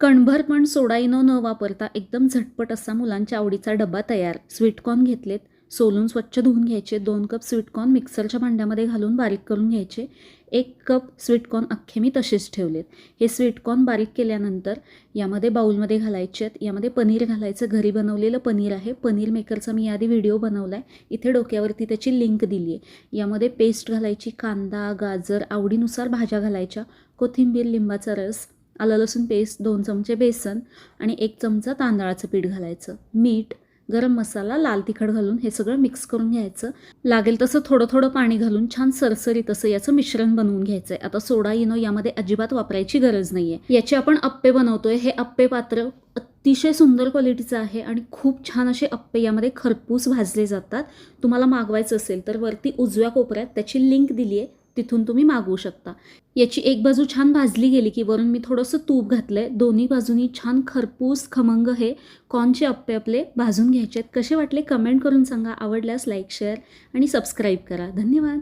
कणभर पण सोडाईनो न वापरता एकदम झटपट असा मुलांच्या आवडीचा डबा तयार. स्वीटकॉर्न घेतलेत. सोलून स्वच्छ धुवून घ्यायचे. दोन कप स्वीटकॉर्न मिक्सरच्या भांड्यामध्ये घालून बारीक करून घ्यायचे. एक कप स्वीटकॉर्न अख्खे मी तसेच ठेवलेत. हे स्वीटकॉर्न बारीक केल्यानंतर यामध्ये बाऊलमध्ये घालायचे आहेत. यामध्ये पनीर घालायचं. घरी बनवलेलं पनीर आहे. पनीर मेकरचा मी आधी व्हिडिओ बनवला आहे इथे डोक्यावरती त्याची लिंक दिली आहे यामध्ये पेस्ट घालायची. कांदा गाजर आवडीनुसार भाज्या घालायच्या. कोथिंबीर लिंबाचा रस आलं लसूण पेस्ट दोन चमचे बेसन आणि एक चमचा तांदळाचं पीठ घालायचं. मीठ गरम मसाला लाल तिखट घालून हे सगळं मिक्स करून घ्यायचं. लागेल तसं थोडं थोडं पाणी घालून छान सरसरीत असं याचं मिश्रण बनवून घ्यायचं आहे आता सोडा इनो यामध्ये अजिबात वापरायची गरज नाही आहे याचे आपण अप्पे बनवतोय. हे अप्पे पात्र अतिशय सुंदर क्वालिटीचं आहे आणि खूप छान असे अप्पे यामध्ये खरपूस भाजले जातात. तुम्हाला मागवायचं असेल तर वरती उजव्या कोपऱ्यात त्याची लिंक दिली आहे तिथून तुम्ही मागवू शकता. याची एक बाजू छान भाजली गेली की वरून मी थोडंसं तूप घातलं आहे दोन्ही बाजूनी छान खरपूस खमंग हे कॉर्नचे अप्पे आपले भाजून घ्यायचे आहेत. कसे वाटले कमेंट करून सांगा. आवडल्यास लाईक शेअर आणि सबस्क्राईब करा. धन्यवाद.